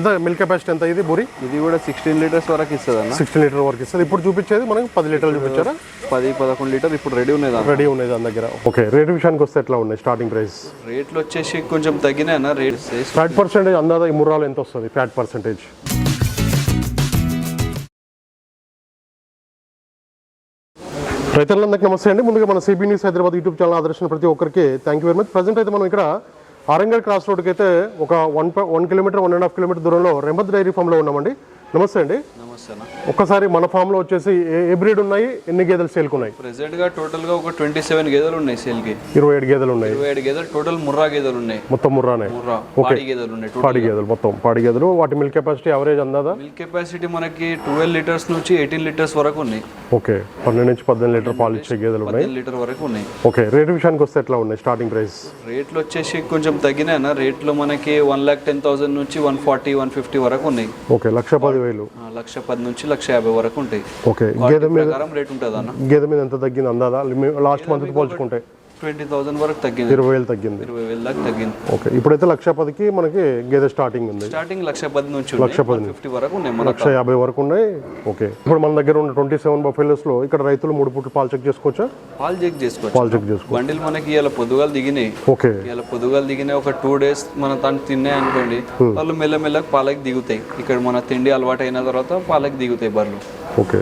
ఎంత milk capacity ఎంత ఇది బురి? ఇది కూడా సిక్స్టీన్ లీటర్స్ వరకు ఇస్తుంది అన్న సిక్స్టీ లీటర్ వరకు ఇస్తుంది. ఇప్పుడు చూపించేది మనకి పది లీటర్లు చూపించారా? పది పదకొండు లీటర్ ఇప్పుడు రెడీ ఉన్నాయి దాంట్లో. రెడీ ఉన్నాయి దాని దగ్గర. ఓకే రేట్ విషయానికి వస్తే ఎట్లా ఉన్నాయి స్టార్టింగ్ ప్రైస్ రేట్లు వచ్చేసి కొంచెం తగ్గినాయి అన్న. రేట్ ఫ్యాట్ పర్సెంటేజ్ అందాదా ఈ ముర్రాలు ఎంత వస్తుంది? ఫ్యాట్ పర్సెంటేజ్ రైతులందరికీ నమస్తే అండి. ముందుగా మన CB news Hyderabad YouTube channel ఆదర్శించిన ప్రతి ఒక్కరికి thank you very much present అయితే మనం ఇక్కడ ఆరంగల్ క్రాస్ రోడ్కి అయితే ఒక one one kilometre one and half kilometre దూరంలో రెంబత్ డైరీ ఫామ్లో ఉన్నామండి. నమస్తే అండి. నమస్తే ఒక్కసారి మన ఫామ్లో వచ్చేసి ఏ బ్రీడ్ ఉన్నాయి? ఎన్ని గేదెలు సేల్కి ఉన్నాయి? ప్రెసెంట్గా టోటల్గా ఒక ట్వంటీ సెవెన్ గేదెలు ఉన్నాయి సేల్కి. ఇరవై ఏడు గేదెలు ఉన్నాయి. ఇరవై ఏడు గేదెలు టోటల్ ముర్రా గేదెలు ఉన్నాయి. మొత్తం ముర్రానే? ముర్రా పాడి గేదెలు ఉన్నాయి టోటల్ పాడి గేదెలు మొత్తం పాడి గేదెలు. వాటి మిల్క్ కెపాసిటీ అవరేజ్ అందాదా? మిల్క్ కెపాసిటీ మనకి ట్వెల్వ్ లీటర్స్ నుంచి ఎయిటీన్ లీటర్స్ వరకు ఉన్నాయి. ఓకే. పన్నెండు నుంచి పద్దెనిమిది లీటర్ పాలు ఇచ్చే గేదెలు ఉన్నాయి. లీటర్ వరకు ఉన్నాయి. ఓకే. రేట్ విషయానికి వస్తే ఎట్లా ఉన్నాయి స్టార్టింగ్ ప్రైస్ రేట్లు వచ్చేసి కొంచెం తగ్గినాయి రేట్లు మనకి వన్ ల్యాక్ టెన్ థౌసండ్ నుంచి వన్ ఫార్టీ వన్ ఫిఫ్టీ వరకు ఉన్నాయి. ఓకే. లక్ష పది వేలు ఆ, లక్ష పది నుంచి లక్ష యాభై వరకు ఉంటాయి. ఓకే. గేదె మీద రేట్ ఉంటుంది అన్న గేదె మీద ఎంత తగ్గింది అందాదా? లాస్ట్ మంత్ పోల్చుకుంటే. ట్వంటీ థౌసండ్ వరకు తగ్గింది. ఇరవై వేలు తగ్గింది. ఇరవై వేల దాకా తగ్గింది. ఓకే. ఇప్పుడైతే లక్ష పదికి మనకి గేదె స్టార్టింగ్ ఉంది. స్టార్టింగ్ లక్ష పది నుంచి లక్ష ఫిఫ్టీ వరకు ఉన్నాయి లక్ష యాభై వరకు ఉన్నాయి. ఓకే. ఇప్పుడు మన దగ్గర ఉన్న ట్వంటీ సెవెన్ బఫెలోస్లో ఇక్కడ రైతులు మూడు పూట్లు పాలు చెక్ చేసుకోవచ్చా? పాలు చెక్ చేసుకోవచ్చు. పాలు చెక్ చేసుకో బండిలు మనకి ఇలా పొద్దుగాలు దిగినాయి. ఓకే. ఇలా పొద్దుగాలు దిగినాయి ఒక టూ డేస్ మన తను తిన్నాయి అనుకోండి వాళ్ళు మెల్లమెల్లగా పాలకి దిగుతాయి. ఇక్కడ మన తిండి అలవాటు అయిన తర్వాత పాలకి దిగుతాయి బర్రెలు. ఓకే.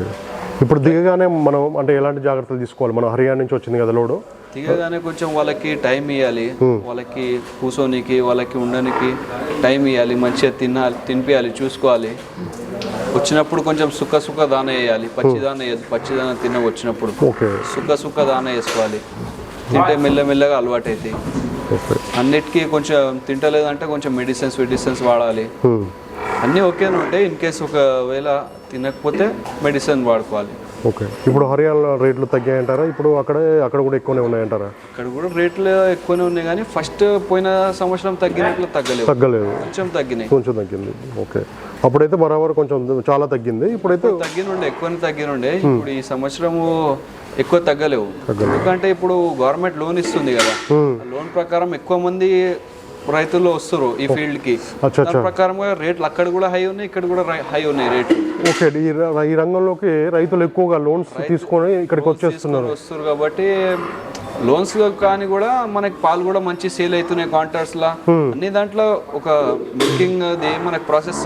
ఇప్పుడు దిగగానే మనం అంటే ఎలాంటి జాగ్రత్తలు తీసుకోవాలి? మనం హర్యానా నుంచి వచ్చింది కదా లోడు. దిగగానే కొంచెం వాళ్ళకి టైం ఇవ్వాలి వాళ్ళకి కూర్చోనికి వాళ్ళకి ఉండడానికి టైం ఇవ్వాలి మంచిగా తినాలి తినిపించాలి చూసుకోవాలి. వచ్చినప్పుడు కొంచెం సుక్క సుక్క దాన వేయాలి. పచ్చి దాన పచ్చి దాన తిన్న వచ్చినప్పుడు సుక్క సుక్క దాన వేసుకోవాలి. తింటే మెల్లమెల్లగా అలవాటు అవుతాయి అన్నిటికీ కొంచెం తింటలేదంటే కొంచెం మెడిసిన్స్ మెడిసిన్స్ వాడాలి. అన్నీ ఓకేనే ఉంటాయి. ఇన్ కేస్ ఒకవేళ తినకపోతే మెడిసిన్ వాడుకోవాలి. ఓకే. ఇప్పుడు హర్యానా రేట్లు తగ్గాయంటారా? ఇప్పుడు అక్కడ అక్కడ కూడా ఎక్కువనే ఉన్నాయంటారా? ఇక్కడ కూడా రేట్లు ఎక్కువనే ఉన్నాయి కానీ ఫస్ట్ పోయిన సంవత్సరం తగ్గినట్లు తగ్గలేవు తగ్గలేదు. కొంచెం తగ్గినాయి. కొంచెం తగ్గింది. ఓకే. అప్పుడైతే బరాబర్ కొంచెం చాలా తగ్గింది. ఇప్పుడైతే తగ్గినుండే ఎక్కువనే తగ్గినుండే. ఇప్పుడు ఈ సంవత్సరము ఎక్కువ తగ్గలేవు. ఎందుకంటే ఇప్పుడు గవర్నమెంట్ లోన్ ఇస్తుంది కదా. లోన్ ప్రకారం ఎక్కువ మంది రైతులు వస్తారు ఈ ఫీల్డ్కి దాని ప్రకారంగా రేట్లు అక్కడ కూడా హై ఉన్నాయి ఇక్కడ కూడా హై ఉన్నాయి రేట్లు. ఓకే ఈ రంగంలోకి రైతులు ఎక్కువగా లోన్స్ తీసుకొని ఇక్కడికి వచ్చేస్తున్నారు. వస్తారు కాబట్టి లోన్స్ కానీ కూడా మనకి పాలు కూడా మంచి సేల్ అవుతున్నాయి కాంట్రాక్ట్స్ లా అన్ని దాంట్లో ఒక మిల్కింగ్ అది మనకి ప్రాసెస్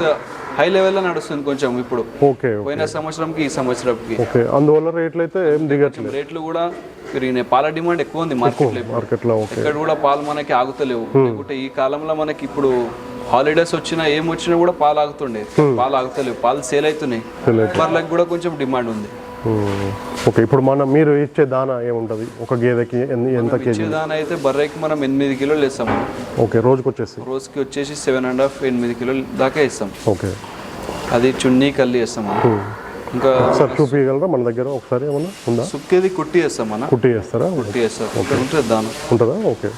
హై లెవెల్లో నడుస్తుంది కొంచెం ఇప్పుడు. ఓకే పోయిన సంవత్సరంకి ఈ సంవత్సరంకి. ఓకే అందువల్ల రేట్లు అయితే ఏం దిగట్లేదు. రేట్లు కూడా పెరిగినాయి. పాల డిమాండ్ ఎక్కువ ఉంది. మార్కెట్లో ఓకే. ఇక్కడ కూడా పాలు మనకి ఆగుతలేవు. లేకుంటే ఈ కాలంలో మనకి ఇప్పుడు హాలిడేస్ వచ్చినా ఏం వచ్చినా కూడా పాలు ఆగుతుండే. పాలు ఆగుతలేవు. పాలు సేల్ అవుతున్నాయి. కూడా కొంచెం డిమాండ్ ఉంది. ఓకే ఇప్పుడు మన మీరు ఇచ్చే దానా ఏముంటుంది? ఒక గేదెకి ఎంత కేజీ? ఇచ్చేదాని అయితే బర్రెకి మనం ఎనిమిది కిలోలు వేస్తాం. ఓకే రోజుకి వచ్చేసి? రోజుకి వచ్చేసి సెవెన్ అండ్ హాఫ్ ఎనిమిది కిలోలు దాకా ఇస్తాం ఓకే. అది చున్నీ కల్లి వేస్తాం. ఇంకా సార్ చూపించగలరా మన దగ్గర ఒకసారి ఏమన్నా ఉందా? సుక్కేది కుట్టి వేస్తాం మన. కుట్టి చేస్తారా కుట్టి వేస్తాం. ఇక్కడ ఉంటుంది దాని. ఉంటుందా? ఓకే.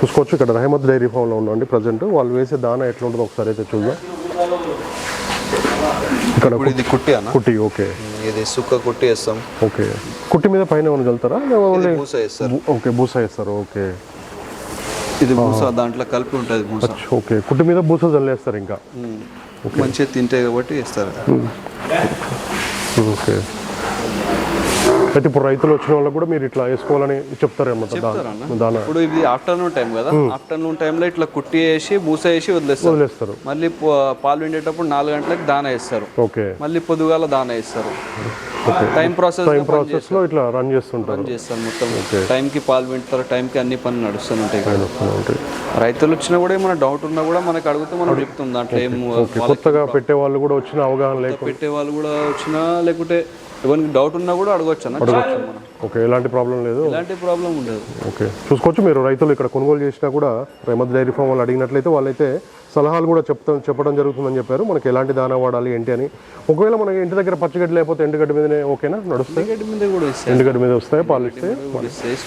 చూసుకోవచ్చు ఇక్కడ రహమద్ డైరీ ఫామ్లో ఉండండి ప్రజెంట్. వాళ్ళు వేసే దానా ఎట్లా ఉంటుందో ఒకసారి అయితే చూద్దాం. ఇక్కడ కుట్టి కుట్టి ఓకే. ఇది సుక్క కుట్టి వేస్తాం. ఓకే. కుట్టి మీద పైన ఏమైనా చల్లుతారా? ఓన్లీ వేస్తారు. ఓకే బూస వేస్తారు. ఓకే. ఇది పూస దాంట్లో కలిపి ఉంటుంది పూస ఓకే. కుట్టి మీద బూస చల్లేస్తారు ఇంకా. మంచిగా తింటాయి కాబట్టి వేస్తారు. ఓకే. అయితే ఇప్పుడు రైతులు వచ్చిన వాళ్ళకి కూడా మీరు ఇట్లా వేసుకోవాలని చెప్తారేమో దానా ఇప్పుడు ఇది ఆఫ్టర్నూన్ టైం కదా. ఆఫ్టర్నూన్ టైంలో ఇట్లా కుట్టి వేసి మూస వేసి వదిలేస్తారు. వదిలేస్తారు. మళ్ళీ పాలు విండేటప్పుడు నాలుగు గంటలకు దాన వేస్తారు. ఓకే. మళ్ళీ పొద్దుగాల దాన వేస్తారు. టైం ప్రాసెస్ టైం ప్రాసెస్లో ఇట్లా రన్ చేస్తుంటారు. చేస్తారు మొత్తం. టైంకి పాలు వింటారు టైంకి అన్ని పనులు నడుస్తూనే ఉంటాయి. రైతులు వచ్చినా కూడా ఏమైనా డౌట్ ఉన్నా కూడా మనకు అడిగితే మనం చెప్తాం దాంట్లో ఏం కొత్తగా పెట్టే వాళ్ళు కూడా వచ్చిన అవగాహన లేక పెట్టే వాళ్ళు కూడా వచ్చినా లేకుంటే ఎవరికి డౌట్ ఉన్నా కూడా అడగొచ్చు. అన్న మనం. ఓకే ఎలాంటి ప్రాబ్లం లేదు. ఎలాంటి ప్రాబ్లం ఉండదు. ఓకే చూసుకోవచ్చు మీరు రైతులు ఇక్కడ కొనుగోలు చేసినా కూడా రేమత్ డైరీ ఫామ్ వాళ్ళు అడిగినట్లయితే వాళ్ళైతే సలహాలు కూడా చెప్తాం చెప్పడం జరుగుతుందని చెప్పారు. మనకి ఎలాంటి దానా వాడాలి ఏంటి అని. ఒకవేళ మనకి ఇంటి దగ్గర పచ్చిగడ్డి లేకపోతే ఎండుగడ్డి మీదనే ఓకేనా? నడుస్తాయి గడ్డి మీద కూడా ఎండుగడ్డి మీద వస్తాయి? పాలు ఇస్తే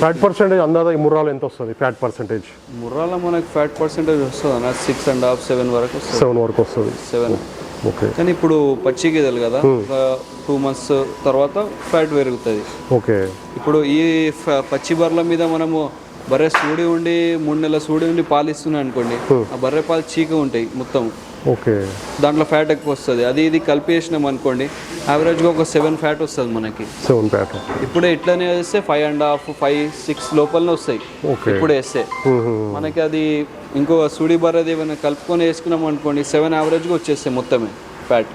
ఫ్యాట్ పర్సెంటేజ్ అందాదా? ఈ ముర్రాలు ఎంత వస్తుంది ఫ్యాట్ పర్సెంటేజ్? ముర్రాల మనకి ఫ్యాట్ పర్సెంటేజ్ వస్తుంది సిక్స్ అండ్ హాఫ్ సెవెన్ వరకు సెవెన్ వరకు వస్తుంది. సెవెన్. కానీ ఇప్పుడు పచ్చి గేదెలు కదా టూ మంత్స్ తర్వాత ఫ్యాట్ పెరుగుతుంది. ఓకే. ఇప్పుడు ఈ పచ్చి బర్రెల మీద మనము బర్రె సూడి ఉండి మూడు నెలల సూడి ఉండి పాలు ఇస్తున్నాయి అనుకోండి ఆ బర్రె పాలు చీక ఉంటాయి మొత్తం. ఓకే. దాంట్లో ఫ్యాట్ ఎక్కువ వస్తుంది. అది ఇది కలిపి వేసినాం అనుకోండి యావరేజ్గా ఒక సెవెన్ ఫ్యాట్ వస్తుంది మనకి. సెవెన్ ప్యాట్ ఇప్పుడే ఇట్లనే వేస్తే five and half five six లోపలనే వస్తాయి. ఇప్పుడు వేస్తే. మనకి అది ఇంకో సుడి బర్రది ఏమైనా కలుపుకొని వేసుకున్నాం అనుకోండి సెవెన్ యావరేజ్గా వచ్చేస్తాయి మొత్తమే ఫ్యాట్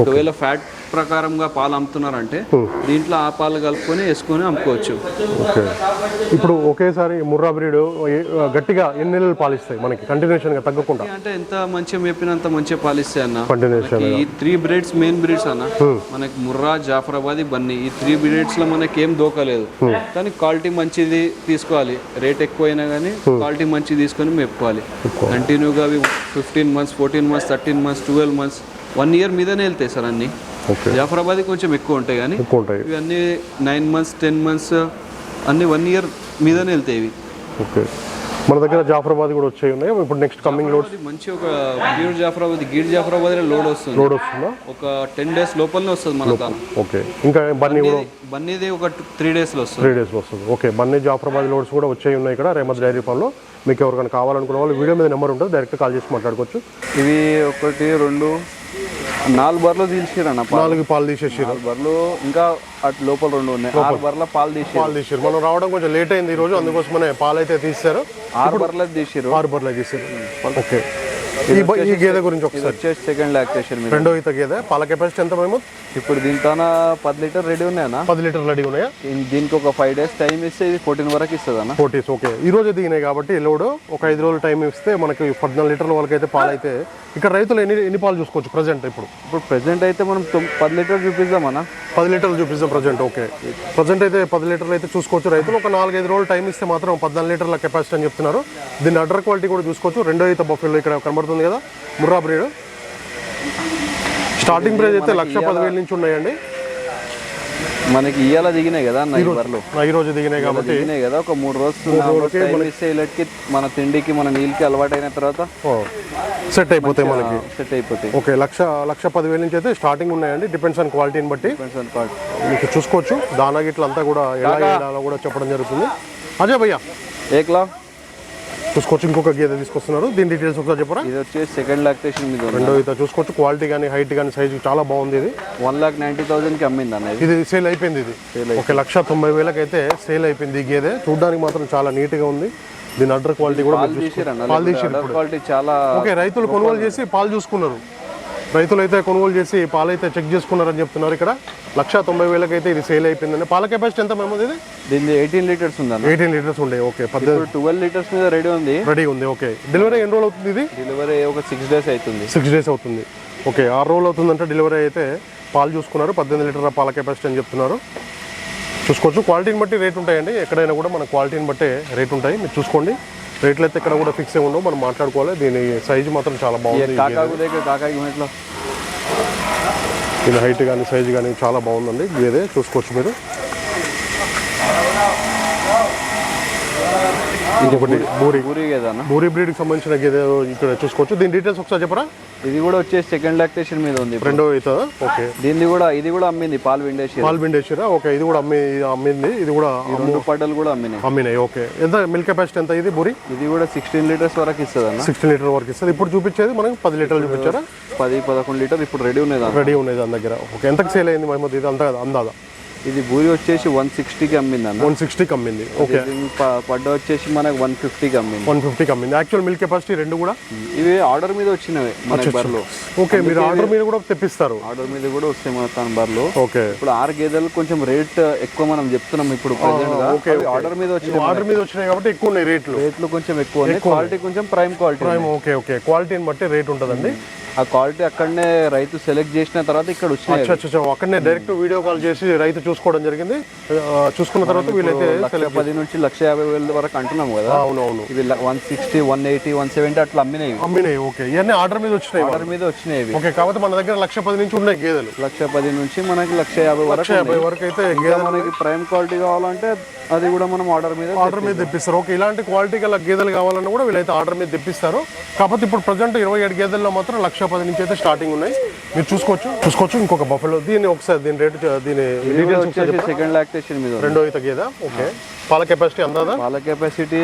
ఒకవేళ ఫ్యాట్ ప్రకారంగా పాలు అమ్ముతున్నారంటే దీంట్లో ఆ పాలు కలుపుకొని వేసుకొని అమ్ముకోవచ్చు. ఓకే. ఇప్పుడు ఒకేసారి ముర్రా బ్రీడ్ గట్టిగా ఎన్ని నెలలు పాలిస్తాయి మనకి? కంటిన్యూషన్గా తగ్గకుండా. అంటే ఎంత మంచిగా మేపినంత మంచిగా పాలిస్తాయి అన్న? కంటిన్యూషన్ ఈ త్రీ బ్రీడ్స్ మెయిన్ బ్రీడ్స్ అన్న. మనకి ముర్రా జాఫరాబాద్ బన్నీ. ఈ త్రీ బ్రీడ్స్లో మనకి ఏం దోకలేదు కానీ క్వాలిటీ మంచిది తీసుకోవాలి. రేట్ ఎక్కువైనా కానీ క్వాలిటీ మంచిది తీసుకొని మేపుకోవాలి. కంటిన్యూగా అవి fifteen months fourteen months thirteen months twelve months one year మీదనే వెళ్తాయి సార్ అన్ని. జాఫరాబాద్ కొంచెం ఎక్కువ ఉంటాయి కానీ ఎక్కువ ఉంటాయి. ఇవన్నీ నైన్ మంత్స్ టెన్ మంత్స్ అన్ని వన్ ఇయర్ మీదనే వెళ్తాయి ఇవి. ఓకే మన దగ్గర జాఫరాబాద్ కూడా వచ్చాయి ఉన్నాయి. ఇప్పుడు నెక్స్ట్ కమింగ్ లోడ్ అది మంచి ఒక గీడ్ జాఫరాబాద్ గీడ్ జాఫరాబాద్ లోడ్ వస్తుంది. లోడ్ వస్తుందా? ఒక టెన్ డేస్ లోపలనే వస్తుంది మన ఓకే ఇంకా బన్నీ కూడా బన్నీది ఒక త్రీ డేస్లో వస్తుంది. త్రీ డేస్లో వస్తుంది. ఓకే బన్నీ జాఫరాబాద్ లోడ్స్ కూడా వచ్చాయి ఉన్నాయి ఇక్కడ రేమత్ డైరీ ఫామ్లో. మీకు ఎవరికైనా కావాలనుకున్న వాళ్ళు వీడియో మీద నెంబర్ ఉంటుంది డైరెక్ట్ కాల్ చేసి మాట్లాడుకోవచ్చు. ఇవి ఒకటి రెండు నాలుగు బర్రెలు తీసిరన్న నాలుగు పాలు తీసేసి నాలుగు బర్రెలు ఇంకా అటు లోపల రెండు ఉన్నాయి. ఆరు బర్రెల పాలు తీసి పాలు తీసారు మనం రావడం కొంచెం లేట్ అయింది ఈ రోజు అందుకోసమనే పాలు అయితే తీసారు ఆరు బర్రెలు తీసిరు ఆరు బర్రెలు తీసారు ఓకే. ఈ గేదె గురించి ఒకసారి. వచ్చేసి సెకండ్ లాక్టేషన్ రెండో ఈత గేదె. పాల కెపాసిటీ ఎంత మేము ఇప్పుడు దీంతోన పది లీటర్ రెడీ ఉన్నాయన్న? పది లీటర్లు రెడీ ఉన్నాయా? దీనికి ఒక ఫైవ్ డేస్ టైం ఇస్తే ఇది ఫోర్టీన్ వరకు ఇస్తుంది అన్న ఫోర్టీస్ ఓకే ఈ రోజు దిగినాయి కాబట్టి లోడ్ ఒక ఐదు రోజులు టైం ఇస్తే మనకి పద్నాలుగు లీటర్ల వరకు అయితే పాలు అయితే ఇక్కడ రైతులు ఎన్ని ఎన్ని పాలు చూసుకోవచ్చు ప్రజెంట్ ఇప్పుడు? ఇప్పుడు ప్రెసెంట్ అయితే మనం పది లీటర్ చూపిద్దాం అన్న పది లీటర్లు చూపిస్తాం ప్రజెంట్ ఓకే ప్రజెంట్ అయితే పది లీటర్లు అయితే చూసుకోవచ్చు రైతులు. ఒక నాలుగైదు రోజులు టైం ఇస్తే మాత్రం పద్నాలుగు లీటర్ల కెపాసిటీ అని చెప్తున్నారు. దీని అడ్డర్ క్వాలిటీ కూడా చూసుకోవచ్చు. రెండో ఈత బఫెల్లో ఇక్కడ కనబడుతుంది కదా? ముర్రా బ్రీడ్. స్టార్టింగ్ ప్రైస్ అయితే లక్ష పదివేల నుంచి ఉన్నాయండి. మనకి ఇయ్యాల దిగినాయి కదా అన్న నా ఈ రోజు దిగినాయి కాబట్టి దిగినాయి కదా ఒక మూడు రోజులు ఇలాంటి మన తిండికి మన నీళ్ళకి అలవాటు అయిన తర్వాత సెట్ అయిపోతాయి మనకి. సెట్ అయిపోతాయి. ఓకే లక్ష లక్ష పదివేల నుంచి అయితే స్టార్టింగ్ ఉన్నాయండి. డిపెండ్స్ ఆన్ క్వాలిటీని బట్టి. మీకు చూసుకోవచ్చు. దానా గిట్ల అంతా కూడా ఎలా కూడా చెప్పడం జరుగుతుంది. అజయ్ భయ్య. ఏక్లా? చూసుకోవచ్చు ఇంకొక గేదె తీసుకొస్తున్నారు. దీని డీటెయిల్స్ ఒకసారి చెప్పరా? ఇది వచ్చేసి సెకండ్ లాక్టేషన్ మీద రెండో ఈత చూసుకోవచ్చు. క్వాలిటీ కానీ హైట్ కానీ సైజు చాలా బాగుంది ఇది. వన్ లాక్ నైన్టీ థౌసండ్కి అమ్మింది అన్న ఇది. ఇది సేల్ అయిపోయింది ఇది. ఒక లక్ష తొంభై వేలకు అయితే సేల్ అయిపోయింది ఈ గేదె. చూడడానికి మాత్రం చాలా నీట్గా ఉంది. దీని అడ్డర్ క్వాలిటీ కూడా పాలు తీసిరన్న పాలు తీసిరు క్వాలిటీ చాలా ఓకే రైతులు కొనుగోలు చేసి పాలు చూసుకున్నారు. రైతులు అయితే కొనుగోలు చేసి పాలు అయితే చెక్ చేసుకున్నారని చెప్తున్నారు ఇక్కడ. లక్ష తొంభై వేలకు అయితే ఇది సేల్ అయిపోయిందండి. పాల కెపాసిటీ ఎంత మేము ఇది దీని ఎయిటీన్ లీటర్స్ ఉంది అన్న ఎయిటీన్ లీటర్స్ ఉండే ఓకే. పద్దెనిమిది ట్వెల్వ్ లీటర్స్ మీద రెడీ ఉంది. రెడీ ఉంది ఓకే. డెలివరీ ఎన్ని రోజులు అవుతుంది ఇది? డెలివరీ ఒక సిక్స్ డేస్ అవుతుంది. సిక్స్ డేస్ అవుతుంది. ఓకే ఆరు రోజులు అవుతుందంటే డెలివరీ అయితే పాలు చూసుకున్నారు. పద్దెనిమిది లీటర్ల పాల కెపాసిటీ అని చెప్తున్నారు. చూసుకోవచ్చు. క్వాలిటీని బట్టి రేట్ ఉంటాయండి. ఎక్కడైనా కూడా మన క్వాలిటీని బట్టే రేట్ ఉంటాయి. మీరు చూసుకోండి. రేట్లు అయితే ఇక్కడ కూడా ఫిక్స్ అయి ఉండవు. మనం మాట్లాడుకోవాలి. దీని సైజు మాత్రం చాలా బాగుంది. దీని హైట్ కానీ సైజు కానీ చాలా బాగుందండి. గేదె చూసుకోవచ్చు మీరు. ఇంకొకటి బూరి. అన్న. బూరి బ్రీడ్కి సంబంధించిన గేదె ఇక్కడ చూసుకోవచ్చు. దీని డీటెయిల్స్ ఒకసారి చెప్పరా? ఇది కూడా వచ్చేసి సెకండ్ లాక్టేషన్ మీద ఉంది. రెండో అవుతుందా ఓకే. దీన్ని కూడా ఇది కూడా అమ్మింది పాలు విండేసి పాల్ పిండేసారా ఓకే ఇది కూడా అమ్మి అమ్మింది ఇది కూడా రెండు పడ్డలు కూడా అమ్మినాయి. అమ్మినాయి ఓకే. ఎంత మిల్క్ కెపాసిటీ ఎంత ఇది బూరి? ఇది కూడా సిక్స్టీన్ లీటర్స్ వరకు ఇస్తుంది అన్న సిక్స్టీన్ లీటర్ వరకు ఇస్తుంది. ఇప్పుడు చూపించేది మనకి పది లీటర్లు చూపించారా? పది పదకొండు లీటర్ ఇప్పుడు రెడీ ఉన్నది రెడీ ఉన్నది దాని దగ్గర. ఓకే ఎంతకు సేల్ అయింది మహమ్మద్ ఇది? అంతా అందాదా ఇది బూరి వచ్చేసి వన్ సిక్స్టీకి అమ్మింది అన్న. వన్ సిక్స్టీకి అమ్మింది. ఓకే పడ్డ వచ్చేసి మనకు వన్ ఫిఫ్టీకి అమ్మింది. వన్ ఫిఫ్టీకి అమ్మింది. యాక్చువల్ మిల్క్ కెపాసిటీ రెండు కూడా? ఇవి ఆర్డర్ మీద వచ్చినవి మన బర్లో ఓకే మీరు ఆర్డర్ మీద కూడా తెప్పిస్తారు. ఆర్డర్ మీద కూడా వస్తాయి మన తన బర్లో ఓకే ఇప్పుడు ఆరు గేదెలు కొంచెం రేట్ ఎక్కువ మనం చెప్తున్నాం ఇప్పుడు ప్రెసెంట్గా. అవి ఆర్డర్ మీద వచ్చిన ఆర్డర్ మీద వచ్చినాయి కాబట్టి ఎక్కువ ఉన్నాయి రేట్లు. రేట్లు కొంచెం ఎక్కువ ఉన్నాయి. క్వాలిటీ కొంచెం prime quality prime okay okay క్వాలిటీని బట్టి రేట్ ఉంటుందండి. ఆ క్వాలిటీ అక్కడనే రైతు సెలెక్ట్ చేసిన తర్వాత ఇక్కడ వచ్చినాయి అచ్చా అక్కడనే డైరెక్ట్ వీడియో కాల్ చేసి రైతు చూసుకోవడం జరిగింది. చూసుకున్న తర్వాత వీళ్ళైతే పది నుంచి లక్ష యాభై వేల వరకు అంటున్నాం కదా. అవునవును. ఇవి one sixty one eighty one seventy అట్లా అమ్మినాయి. అమ్మినాయి ఓకే. ఇవన్నీ ఆర్డర్ మీద వచ్చినాయి ఆర్డర్ మీద వచ్చినాయి ఓకే కాబట్టి మన దగ్గర లక్ష పది నుంచి ఉన్నాయి గేదెలు. లక్ష పది నుంచి మనకి లక్ష యాభై వరకు యాభై వరకు అయితే మనకి ప్రైమ్ క్వాలిటీ కావాలంటే అది కూడా మనం ఆర్డర్ మీద ఆర్డర్ మీద తెప్పిస్తారు. ఓకే ఇలాంటి క్వాలిటీ గల గేదెలు కావాలన్నా కూడా వీళ్ళైతే ఆర్డర్ మీద తెప్పిస్తారు. కాకపోతే ఇప్పుడు ప్రజెంట్ ఇరవై ఏడు గేదెల్లో మాత్రం లక్ష పది నుంచి అయితే స్టార్టింగ్ ఉన్నాయి. మీరు చూసుకోవచ్చు. చూసుకోవచ్చు. ఇంకొక బఫెలో దీన్ని ఒకసారి దీని రేటు దీని వచ్చేసి సెకండ్ లాక్టేషన్ మీద ఉంది. రెండో ఈత గేదె ఓకే. పాల కెపాసిటీ అందాదా? పాల కెపాసిటీ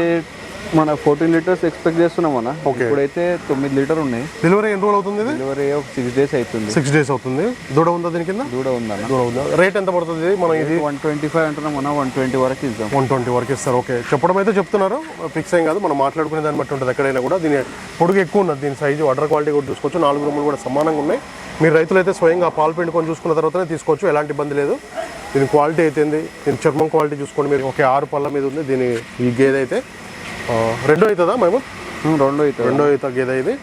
మన ఫోర్టీన్ లీటర్స్ ఎక్స్పెక్ట్ చేస్తున్నాం అన్న. Okay. ఇప్పుడైతే తొమ్మిది లీటర్ ఉన్నాయి. డెలివరీ ఎన్ని రోజులు అవుతుంది ఇది? డెలివరీ ఒక సిక్స్ డేస్ అవుతుంది సిక్స్ డేస్ అవుతుంది. దూడ ఉందా దీని కింద? దూడ ఉందన్న. దూడ ఉందా? రేట్ ఎంత పడుతుంది ఇది? మనం ఇది వన్ ట్వంటీ ఫైవ్ అంటున్నాం అన్న. వన్ ట్వంటీ వరకు ఇద్దాం. వన్ ట్వంటీ వరకు ఇస్తారు. ఓకే. చెప్పడం అయితే చెప్తున్నారు. ఫిక్స్ ఏం కాదు. మనం మాట్లాడుకునే దాన్ని బట్టి ఉంటుంది ఎక్కడైనా కూడా. దీని పొడుగు ఎక్కువ ఉన్నది. దీని సైజు అడర్ క్వాలిటీ కూడా చూసుకోవచ్చు. నాలుగు రూములు కూడా సమానంగా ఉన్నాయి. మీరు రైతులు అయితే స్వయంగా పాలు పిండుకొని చూసుకున్న తర్వాతనే తీసుకోవచ్చు. ఎలాంటి ఇబ్బంది లేదు. దీని క్వాలిటీ అయితేంది దీని చర్మం క్వాలిటీ చూసుకోండి మీరు. ఒకే ఆరు పళ్ళ మీద ఉంది దీని ఈ గేదె అయితే. రెండో అవుతుందా మేము రెండు అవుతుంది రెండో అవుతా గేదె ఇది.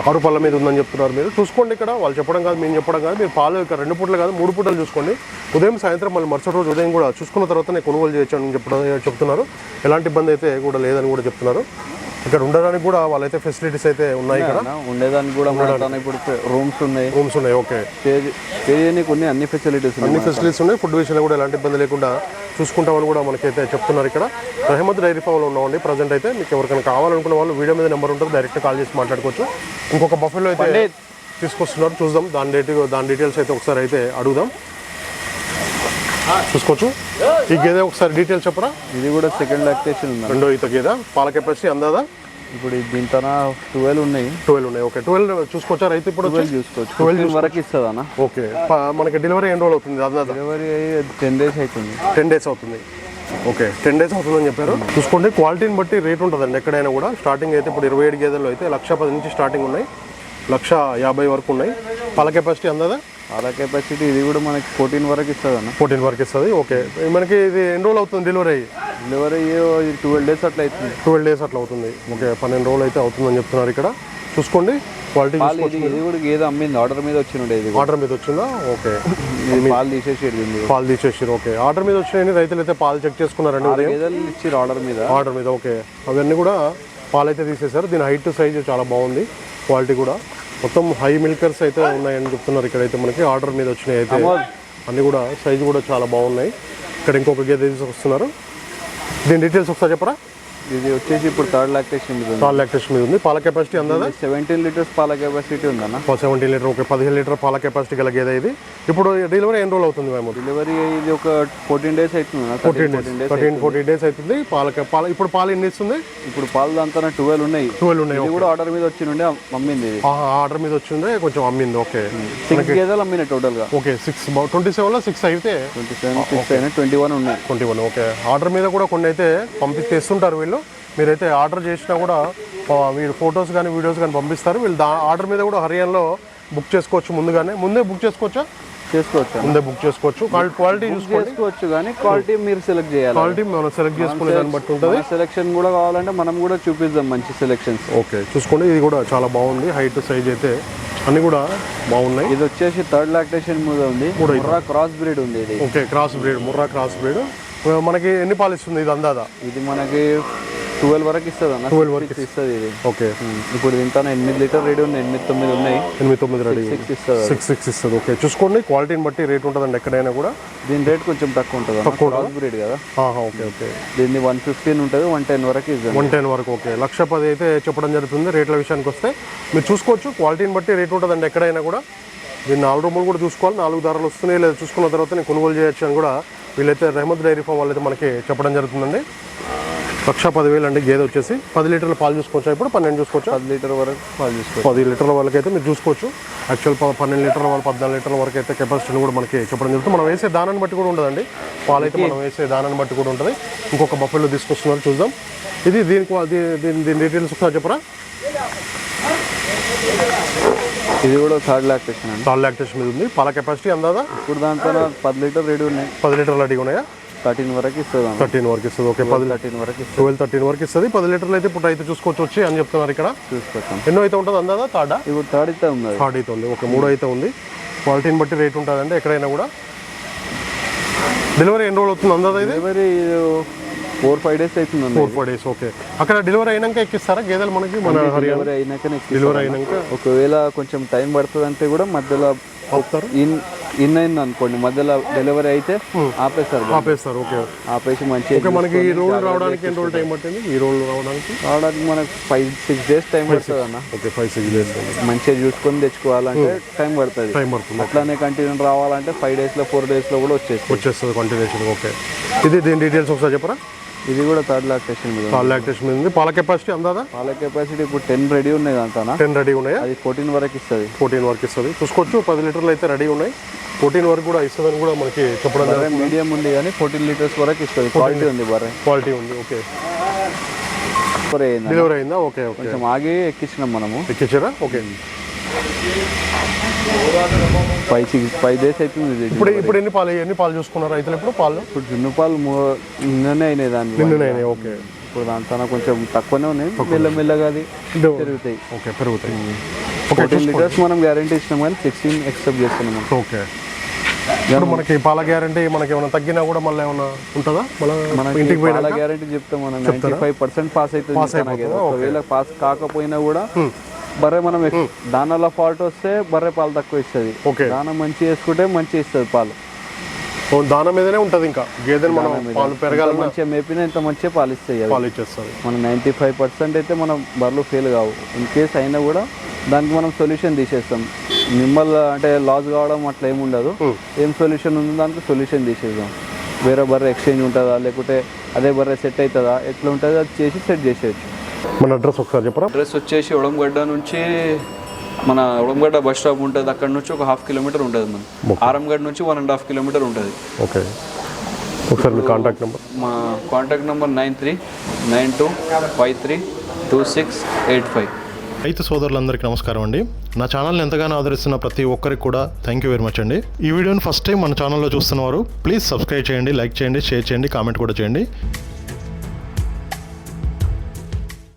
ఆరు పళ్ళ మీద ఉందని చెప్తున్నారు మీరు. చూసుకోండి ఇక్కడ వాళ్ళు చెప్పడం కాదు మేము చెప్పడం కాదు. మీరు పాలు ఇక్కడ రెండు పూటలు కాదు మూడు పూటలు చూసుకోండి. ఉదయం సాయంత్రం మళ్ళీ మరుసటి రోజు ఉదయం కూడా చూసుకున్న తర్వాతనే కొనుగోలు చేయొచ్చు అని చెప్పడం చెప్తున్నారు. ఎలాంటి ఇబ్బంది అయితే కూడా లేదని కూడా చెప్తున్నారు. ఇక్కడ ఉండడానికి కూడా వాళ్ళైతే ఫెసిలిటీస్ అయితే ఉన్నాయి ఇక్కడ ఉండేదానికి కూడా తన ఇప్పుడు రూమ్స్ ఉన్నాయి. రూమ్స్ ఉన్నాయి ఓకే. చేయడానికి కొన్ని అన్ని ఫెసిలిటీస్ ఉన్నాయి అన్ని ఫెసిలిటీస్ ఉన్నాయి. ఫుడ్ విషయంలో కూడా ఎలాంటి ఇబ్బంది లేకుండా చూసుకుంటామని కూడా మనకైతే చెప్తున్నారు ఇక్కడ. రహమద్ డైరీ ఫామ్లో ఉన్నామండి. ప్రజెంట్ అయితే మీకు ఎవరికైనా కావాలనుకున్న వాళ్ళు వీడియో మీద నెంబర్ ఉంటుంది. డైరెక్ట్ కాల్ చేసి మాట్లాడుకోవచ్చు. ఇంకొక బఫెలో అయితే తీసుకొస్తున్నారు. చూద్దాం. దాని డేట్ దాని డీటెయిల్స్ అయితే ఒకసారి అయితే అడుగుదాం. చూసుకోవచ్చు. ఈ గేదె ఒకసారి డీటెయిల్స్ చెప్పరా? ఇది కూడా సెకండ్ లాక్టేషన్ ఉంది రెండో ఈత గేదె. పాల కెపాసిటీ అందాదా? ఇప్పుడు ఇది దీని తన ట్వెల్వ్ ఉన్నాయి. ట్వెల్వ్ ఉన్నాయి. ఓకే. ట్వెల్వ్ చూసుకోవచ్చా? రైతు ఇప్పుడు? ట్వెల్వ్ చూసుకోవచ్చు. ట్వెల్వ్ వరకు ఇస్తుంది ఓకే. మనకి డెలివరీ ఎన్ని రోజులు అవుతుంది? అందాదా డెలివరీ టెన్ డేస్ అవుతుంది. టెన్ డేస్ అవుతుంది. ఓకే. టెన్ డేస్ అవుతుందని చెప్పారు. చూసుకోండి క్వాలిటీని బట్టి రేట్ ఉంటుందండి ఎక్కడైనా కూడా. స్టార్టింగ్ అయితే ఇప్పుడు ఇరవై ఏడు గేదెల్లో అయితే లక్ష పది నుంచి స్టార్టింగ్ ఉన్నాయి. లక్ష యాభై వరకు ఉన్నాయి. పాల కెపాసిటీ అందదా? అలా కెపాసిటీ ఇది కూడా మనకి ఫోర్టీన్ వరకు ఇస్తుంది అన్న ఫోర్టీన్ వరకు ఇస్తుంది ఓకే. మనకి ఇది ఎన్ని రోజులు అవుతుంది డెలివరీ అయ్యి డెలివరీ ట్వెల్వ్ డేస్ అట్లా అవుతుంది. ట్వెల్వ్ డేస్ అట్లా అవుతుంది. ఓకే పన్నెండు రోజులు అయితే అవుతుందని చెప్తున్నారు ఇక్కడ. చూసుకోండి క్వాలిటీ పాలు ఇది కూడా ఏదో అమ్మింది ఆర్డర్ మీద వచ్చిండే ఇది ఆర్డర్ మీద వచ్చిందా? ఓకే. పాలు తీసేసి పాలు తీసేసారు ఓకే. ఆర్డర్ మీద వచ్చినాయని రైతులు అయితే పాలు చెక్ చేసుకున్నారండి ఉదయం? గేదెలు ఇచ్చి ఆర్డర్ మీద. ఆర్డర్ మీద ఓకే. అవన్నీ కూడా పాలైతే తీసేశారు. దీని హైట్ సైజ్ చాలా బాగుంది క్వాలిటీ కూడా. మొత్తం హై మిల్కర్స్ అయితే ఉన్నాయని చెప్తున్నారు ఇక్కడైతే మనకి. ఆర్డర్ మీద వచ్చినాయి అయితే అన్నీ కూడా సైజు కూడా చాలా బాగున్నాయి. ఇక్కడ ఇంకొక గేదె తీసుకొస్తున్నారు. దీని డీటెయిల్స్ ఒకసారి చెప్పరా? ఇది వచ్చేసి ఇప్పుడు థర్డ్ లాక్టేషన్ మీద ఉంది. పాల లాక్టేషన్ మీద ఉంది. పాల కెపాసిటీ అందాదా సెవెంటీన్ లీటర్స్ పాల కెపాసిటీ ఉందన్న. Seventeen litre okay. పదిహేను లీటర్ పాల కెపాసిటీ గల గేదె ఇది. ఇప్పుడు డెలివరీ ఎన్ని రోజులు అవుతుంది మేము డెలివరీ ఇది ఒక ఫోర్టీన్ డేస్ అవుతుంది fourteen days thirteen fourteen days అవుతుంది. పాల పాల ఇప్పుడు పాలు ఎన్ని ఇస్తుంది? ఇప్పుడు పాలు దాంతో ట్వెల్వ్ ఉన్నాయి. ట్వెల్వ్ ఉన్నాయి ఇది కూడా ఆర్డర్ మీద వచ్చి నుండి అమ్మింది ఆర్డర్ మీద వచ్చింది కొంచెం అమ్మింది ఓకే. సిక్స్ గేదెలు అమ్మినాయి టోటల్గా. ఓకే సిక్స్ ట్వంటీ సెవెన్లో సిక్స్ అయితే ట్వంటీ సెవెన్ సిక్స్ అయినా ట్వంటీ వన్ ఉన్నాయి. Twenty one okay. ఆర్డర్ మీద కూడా కొన్ని అయితే పంపి తెస్తుంటారు వీళ్ళు. మీరైతే ఆర్డర్ చేసినా కూడా వీళ్ళు ఫొటోస్ కానీ వీడియోస్ కానీ పంపిస్తారు. వీళ్ళు దా ఆర్డర్ మీద కూడా హర్యానాలో బుక్ చేసుకోవచ్చు ముందుగానే. ముందే బుక్ చేసుకోవచ్చా? చేసుకోవచ్చు. ముందే బుక్ చేసుకోవచ్చు. క్వాలిటీ చేసుకోవచ్చు కానీ క్వాలిటీ మీరు సెలెక్ట్ చేయాలి. క్వాలిటీ మనం సెలెక్ట్ చేసుకునే దాన్ని బట్టి ఉంటుంది. సెలెక్షన్ కూడా కావాలంటే మనం కూడా చూపిద్దాం మంచి సెలెక్షన్స్. ఓకే చూసుకోండి. ఇది కూడా చాలా బాగుంది. హైట్ సైజ్ అయితే అన్నీ కూడా బాగున్నాయి. ఇది వచ్చేసి థర్డ్ లాక్టేషన్ మీద ఉంది. ముర్రా క్రాస్ బ్రీడ్ ఉంది ఇది. Okay cross breed Murrah cross breed. మనకి ఎన్ని పాలు ఇస్తుంది ఇది అందాదా? ఇది మనకి ట్వెల్వ్ వరకు ఇస్తుంది అన్న. 12 వరకు ఇస్తుంది. ఇది. ఓకే. ఇప్పుడు దీంతో ఎనిమిది లీటర్ రెడీ ఉంది ఎనిమిది తొమ్మిది ఉన్నాయి. ఎనిమిది తొమ్మిది రెడీ సిక్స్ ఇస్తుంది సిక్స్ సిక్స్ ఇస్తుంది. ఓకే. చూసుకోండి క్వాలిటీని బట్టి రేట్ ఉంటుందండి ఎక్కడైనా కూడా. దీని రేట్ కొంచెం తక్కువ ఉంటుంది క్రాస్ బ్రీడ్ కదా. Okay okay. దీన్ని వన్ ఫిఫ్టీన్ ఉంటుంది వన్ టెన్ వరకు ఇద్దాం వన్ టెన్ వరకు ఓకే. లక్ష పది అయితే చెప్పడం జరుగుతుంది రేట్ల విషయానికి వస్తే. మీరు చూసుకోవచ్చు క్వాలిటీని బట్టి రేట్ ఉంటుందండి ఎక్కడైనా కూడా. దీన్ని నాలుగు రూములు కూడా చూసుకోవాలి నాలుగు ధరలు వస్తున్నాయి లేదా చూసుకున్న తర్వాత నేను కొనుగోలు చేయొచ్చు అని కూడా వీళ్ళైతే రెహమద్ డైరీ ఫామ్ వాళ్ళైతే మనకి చెప్పడం జరుగుతుందండి. లక్ష పదివేలు అండి గేదె వచ్చేసి. పది లీటర్ల పాలు చూసుకోవచ్చా ఇప్పుడు? పన్నెండు చూసుకోవచ్చా? పది లీటర్ వరకు పాలు తీసుకోవచ్చు పది లీటర్ల వాళ్ళకి అయితే మీరు చూసుకోవచ్చు. యాక్చువల్ పన్నెండు లీటర్ల వాళ్ళు పద్నాలుగు లీటర్ల వరకు అయితే కెపాసిటీని కూడా మనకి చెప్పడం జరుగుతుంది. మనం వేసే దానాన్ని బట్టి కూడా ఉంటుందండి పాలైతే మనం వేసే దానాన్ని బట్టి కూడా ఉంటుంది. ఇంకొక బఫెల్లో తీసుకొస్తున్నారు చూద్దాం. ఇది దీనికి దీని దీని డీటెయిల్స్ ఒకసారి చెప్పరా? ఇది కూడా థర్డ్ లాక్టేషన్ అండి. టాల్ లాక్టేషన్ మీద ఉంది. పాల కెపాసిటీ అందాదా? ఇప్పుడు దాంట్లో పది లీటర్ రెడీ ఉన్నాయి. పది లీటర్లు అడిగి ఉన్నాయా? థర్టీన్ వరకు ఇస్తుంది థర్టీన్ వరకు ఇస్తుంది. ఓకే పది థర్టీన్ వరకు ట్వెల్వ్ థర్టీన్ వరకు ఇస్తుంది. పది లీటర్లు అయితే ఇప్పుడు అయితే చూసుకోవచ్చు వచ్చి అని చెప్తున్నారు ఇక్కడ. చూసుకొచ్చాం ఎన్నో అయితే ఉంటుంది అందాదా? థర్డా ఇప్పుడు థర్డ్ అయితే ఉన్నది థర్డ్ అయితే ఉంది. ఓకే మూడు అయితే ఉంది. క్వాలిటీని బట్టి రేట్ ఉంటుందండి ఎక్కడైనా కూడా. డెలివరీ ఎన్ని రోజులు అవుతుంది ఇది? డెలివరీ ఫోర్ ఫైవ్ డేస్ అవుతుంది. Four four days okay. అక్కడ డెలివరీ అయినాక ఎక్కిస్తారా గేదెలు మనకి? మన డెలివరీ ఎక్కిస్తాం. డెలివరీ అయినాక? ఒకవేళ కొంచెం టైం పడుతుంది అంటే కూడా మధ్యలో ఆపుతారు ఇన్ ఇన్ అయింది అనుకోండి మధ్యలో డెలివరీ అయితే ఆపేస్తారు. ఆపేస్తారు ఓకే. ఆపేసి ఓకే మనకి ఈ రోల్ రావడానికి ఎన్ని రోజులు టైం పట్టింది? ఈ రోల్ రావడానికి? రావడానికి మనకు ఫైవ్ సిక్స్ డేస్ టైం పడుతుంది అన్న ఓకే ఫైవ్ సిక్స్ డేస్ మంచిగా చూసుకొని తెచ్చుకోవాలంటే టైం పడుతుంది. టైం పడుతుంది అట్లానే కంటిన్యూ రావాలంటే ఫైవ్ డేస్లో ఫోర్ డేస్లో కూడా వచ్చేస్తుంది వచ్చేస్తుంది కంటిన్యూషన్ ఓకే. ఇది దీని డీటెయిల్స్ ఒకసారి చెప్పరా? ఇది కూడా థర్డ్ లాక్టేషన్ మీద పాల లాక్టేషన్ మీద ఉంది. పాల కెపాసిటీ అందాదా? పాల కెపాసిటీ ఇప్పుడు టెన్ రెడీ ఉన్నాయి దాంట్లో టెన్ రెడీ ఉన్నాయా? అది ఫోర్టీన్ వరకు ఇస్తుంది. ఫోర్టీన్ వరకు ఇస్తుంది. చూసుకోవచ్చు. పది లీటర్లు అయితే రెడీ ఉన్నాయి. ఫోర్టీన్ వరకు కూడా ఇస్తుందని కూడా మనకి చెప్పడం మీడియం ఉంది కానీ ఫోర్టీన్ లీటర్స్ వరకు ఇస్తుంది. క్వాలిటీ ఉంది బర్రె. క్వాలిటీ ఉంది. ఓకే డెలివరీ అయిందా? ఓకే ఓకే కొంచెం ఆగి ఎక్కించినాం మనము. ఎక్కించారా? Okay five six five days అవుతుంది. ఇప్పుడు ఇప్పుడు ఎన్ని పాలు ఎన్ని పాలు చూసుకున్నారు రైతులు ఇప్పుడు పాలు? ఇప్పుడు జున్ను పాలు నిన్ననే అయినాయి దాని నిన్ననే ఓకే. ఇప్పుడు దాంతో కొంచెం తక్కువనే ఉన్నాయి మెల్లమెల్లగా అది పెరుగుతాయి. ఓకే పెరుగుతాయి. ఓకే ఫోర్టీన్ లీటర్స్ మనం గ్యారంటీ ఇచ్చినాం కానీ సిక్స్టీన్ ఎక్సెప్ట్ చేస్తున్నాం మనం. ఓకే. ఇప్పుడు మనకి పాల గ్యారంటీ మనకి ఏమైనా తగ్గినా కూడా మళ్ళీ ఏమైనా ఉంటుందా? మనకి ఇంటికి పాల గ్యారంటీ చెప్తాం మనం. నైన్టీ ఫైవ్ పర్సెంట్ పాస్ అవుతుంది తనకి. ఒకవేళ పాస్ కాకపోయినా కూడా బర్రె మనం దానాల ఫాల్ట్ వస్తే బర్రె పాలు తక్కువ ఇస్తుంది. ఓకే. దాన మంచి వేసుకుంటే మంచి ఇస్తుంది పాలు. దానం మీదనే ఉంటుంది ఇంకా. గేదెలు మనం పాలు ఎంత పెరగాలన్నా మంచిగా మేపినా ఇంత మంచిగా పాలు ఇస్తాయి పాలు ఇచ్చేస్తుంది మనం నైంటీ ఫైవ్ పర్సెంట్ అయితే మనం బర్రెలు ఫెయిల్ కావు. ఇన్ కేస్ అయినా కూడా దానికి మనం సొల్యూషన్ తీసేస్తాం. మిమ్మల్ని అంటే లాస్ కావడం అట్లా ఏమి ఉండదు. ఏం సొల్యూషన్ ఉందో దానికి సొల్యూషన్ తీసేద్దాం. వేరే బర్రె ఎక్స్చేంజ్ ఉంటుందా? లేకుంటే అదే బర్రె సెట్ అవుతుందా? ఎట్లా ఉంటుందో అది చేసి సెట్ చేసేయచ్చు. మన అడ్రస్ ఒకసారి చెప్పరా? అడ్రస్ వచ్చేసి ఉడంగడ్డ నుంచి మన ఉడంగడ్డ బస్ స్టాప్ ఉంటుంది. అక్కడ నుంచి ఒక హాఫ్ కిలోమీటర్ ఉంటుంది మన ఆరంగడ్ నుంచి వన్ అండ్ హాఫ్ కిలోమీటర్ ఉంటుంది. ఓకే. ఒకసారి మీ కాంటాక్ట్ నెంబర్ మా contact number nine three nine two five three two six eight five రైతు సోదరులందరికీ నమస్కారం అండి. నా ఛానల్ని ఎంతగానో ఆదరిస్తున్న ప్రతి ఒక్కరికి కూడా థ్యాంక్ యూ వెరీ మచ్ అండి. ఈ వీడియోని ఫస్ట్ టైం మన ఛానల్లో చూస్తున్నవారు ప్లీజ్ సబ్స్క్రైబ్ చేయండి లైక్ చేయండి షేర్ చేయండి కామెంట్ కూడా చేయండి.